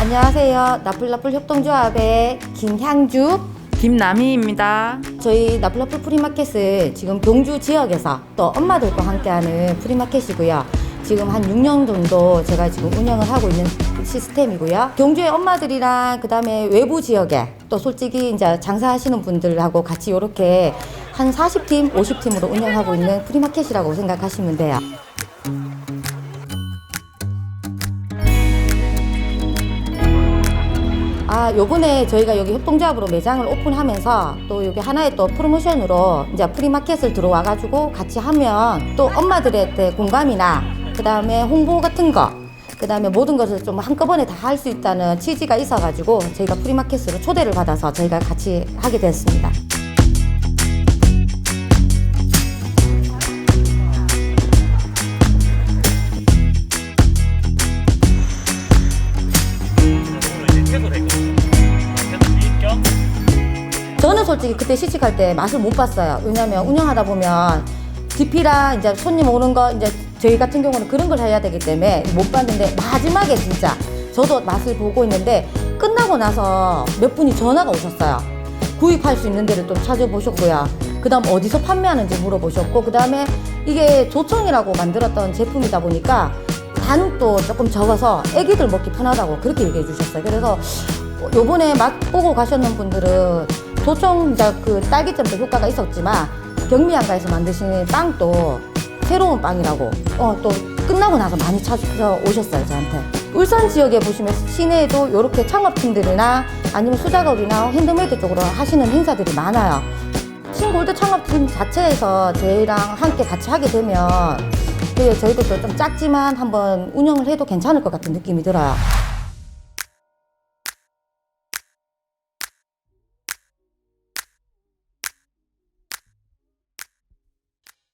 안녕하세요. 나플나플 협동조합의 김향주. 김남희입니다. 저희 나플나플 프리마켓을 지금 경주 지역에서 또 엄마들과 함께하는 프리마켓이고요. 지금 한 6년 정도 제가 지금 운영을 하고 있는 시스템이고요. 경주의 엄마들이랑 그다음에 외부 지역에 또 솔직히 이제 장사하시는 분들하고 같이 이렇게 한 40팀, 50팀으로 운영하고 있는 프리마켓이라고 생각하시면 돼요. 아, 요번에 저희가 여기 협동조합으로 매장을 오픈하면서 또 여기 하나의 또 프로모션으로 이제 프리마켓을 들어와가지고 같이 하면 또 엄마들의 공감이나 그 다음에 홍보 같은 거, 그 다음에 모든 것을 좀 한꺼번에 다 할 수 있다는 취지가 있어가지고 저희가 프리마켓으로 초대를 받아서 저희가 같이 하게 됐습니다. 저는 솔직히 그때 시식할 때 맛을 못 봤어요. 왜냐면 운영하다 보면 DP랑 이제 손님 오는 거 이제 저희 같은 경우는 그런 걸 해야 되기 때문에 못 봤는데 마지막에 진짜 저도 맛을 보고 있는데 끝나고 나서 몇 분이 전화가 오셨어요. 구입할 수 있는 데를 좀 찾아보셨고요. 그 다음 어디서 판매하는지 물어보셨고, 그 다음에 이게 조청이라고 만들었던 제품이다 보니까 간도 조금 적어서 애기들 먹기 편하다고 그렇게 얘기해 주셨어요. 그래서 요번에 맛보고 가셨는 분들은 도청 그 딸기잼도 효과가 있었지만 경미한가에서 만드신 빵도 새로운 빵이라고. 어 또 끝나고 나서 많이 찾아 오셨어요 저한테. 울산 지역에 보시면 시내에도 이렇게 창업팀들이나 아니면 수작업이나 핸드메이드 쪽으로 하시는 행사들이 많아요. 신골드 창업팀 자체에서 저희랑 함께 같이 하게 되면 그 저희도 좀 작지만 한번 운영을 해도 괜찮을 것 같은 느낌이 들어요.